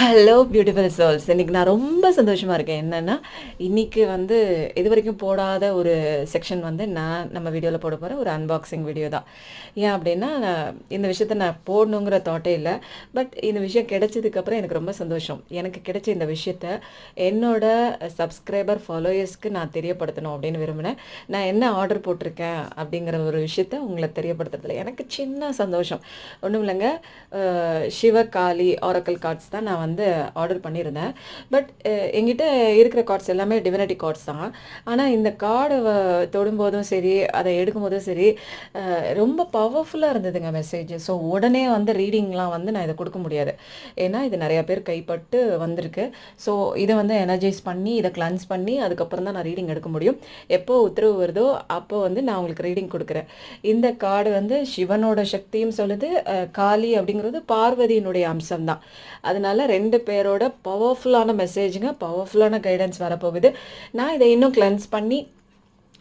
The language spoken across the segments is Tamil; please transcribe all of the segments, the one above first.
ஹலோ பியூட்டிஃபுல் சோல்ஸ் இன்னைக்கு நான் ரொம்ப சந்தோஷமா இருக்கேன். என்னன்னா இன்னைக்கு வந்து இது வரைக்கும் போடாத ஒரு செக்ஷன் வந்து நான் நம்ம வீடியோவில் போட போகிற ஒரு அன்பாக்சிங் வீடியோ தான். ஏன் அப்படின்னா இந்த விஷயத்த நான் போடணுங்கிற தாட்டே இல்லை. பட் இந்த விஷயம் கிடைச்சதுக்கப்புறம் எனக்கு ரொம்ப சந்தோஷம். எனக்கு கிடைச்ச இந்த விஷயத்த என்னோட சப்ஸ்கிரைபர் ஃபாலோயர்ஸ்க்கு நான் தெரியப்படுத்தணும் அப்படின்னு விரும்பினேன். நான் என்ன ஆர்டர் போட்டிருக்கேன் அப்படிங்கிற ஒரு விஷயத்த உங்களை தெரியப்படுத்துறதுல எனக்கு சின்ன சந்தோஷம். ஒன்றும் இல்லைங்க. சிவகாளி ஆரக்கல் கார்ட்ஸ் தான் நான் வந்து ஆர்டர் பண்ணியிருந்தேன். பட் எங்கிட்ட இருக்கிற கார்ட்ஸ் எல்லாமே டிவினிட்டி கார்ட்ஸ் தான். ஆனால் இந்த கார்டை தொடும்போதும் சரி அதை எடுக்கும்போதும் சரி ரொம்ப பவர்ஃபுல்லாக இருந்ததுங்க மெசேஜ் ஸோ உடனே வந்து ரீடிங்லாம் வந்து நான் இதை கொடுக்க முடியாது. ஏன்னா இது நிறையா பேர் கைப்பட்டு வந்திருக்கு. ஸோ இதை வந்து எனர்ஜைஸ் பண்ணி இதை கிளன்ஸ் பண்ணி அதுக்கப்புறம் தான் நான் ரீடிங் எடுக்க முடியும். எப்போ உத்தரவு வருதோ அப்போ வந்து நான் உங்களுக்கு ரீடிங் கொடுக்குறேன். இந்த கார்டு வந்து சிவனோட சக்தியும் சொல்லுது. காளி அப்படிங்கிறது பார்வதியினுடைய அம்சம் தான் அதனால ரெண்டு பேரோட பவர்ஃபுல்லான மெசேஜுங்க பவர்ஃபுல்லான கைடன்ஸ் வரப்போகுது. நான் இதை இன்னும் கிளென்ஸ் பண்ணி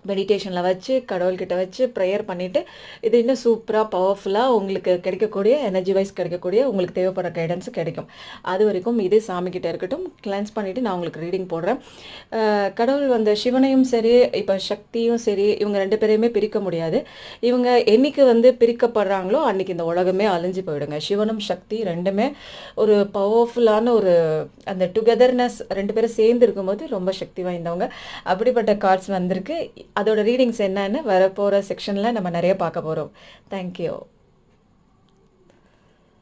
மெடிடேஷனில் வச்சு கடவுள்கிட்ட வச்சு ப்ரேயர் பண்ணிவிட்டு இது இன்னும் சூப்பராக பவர்ஃபுல்லாக உங்களுக்கு கிடைக்கக்கூடிய எனர்ஜி வைஸ் கிடைக்கக்கூடிய உங்களுக்கு தேவைப்படுற கைடன்ஸ் கிடைக்கும். அது வரைக்கும் இது சாமிக்கிட்ட இருக்கட்டும் கிளென்ஸ் பண்ணிவிட்டு நான் உங்களுக்கு ரீடிங் போடுறேன். கடவுள் வந்து சிவனையும் சரி இப்போ சக்தியும் சரி இவங்க ரெண்டு பேரையுமே பிரிக்க முடியாது. இவங்க என்னைக்கு வந்து பிரிக்கப்படுறாங்களோ அன்றைக்கி இந்த உலகமே அழிஞ்சு போயிடுங்க. சிவனும் சக்தி ரெண்டுமே ஒரு பவர்ஃபுல்லான ஒரு அந்த டுகெதர்னஸ் ரெண்டு பேரும் சேர்ந்து இருக்கும்போது ரொம்ப சக்தி வாய்ந்தவங்க. அப்படிப்பட்ட கார்ட்ஸ் வந்திருக்கு. அதோட ரீடிங்ஸ் என்னன்னு வரப்போகிற செக்ஷனில் நம்ம நிறைய பார்க்க போகிறோம் தேங்க்யூ